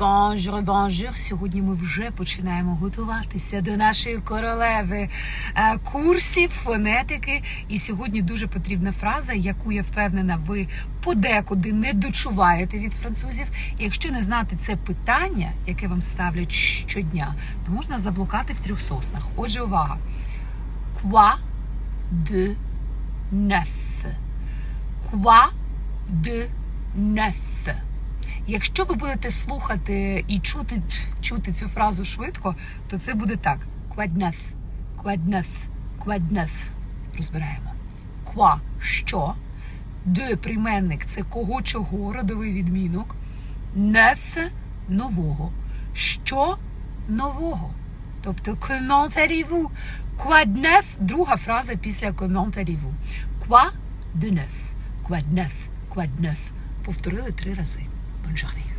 Бонжур, бонжур. Сьогодні ми вже починаємо готуватися до нашої королеви е, курсів фонетики. І сьогодні дуже потрібна фраза, яку я впевнена, ви подекуди не дочуваєте від французів. І якщо не знати це питання, яке вам ставлять щодня, то можна заблукати в трьох соснах. Отже, увага. Quoi de neuf? Quoi de neuf? Якщо ви будете слухати і чути, чути цю фразу швидко, то це буде так? Quoi de neuf? Розбираємо. Quoi – що? De – прийменник це кого чого, родовий відмінок. Neuf – нового. Що нового? Тобто de neuf? Друга фраза після de neuf? Quoi de neuf? Повторили три рази. Bonne journée.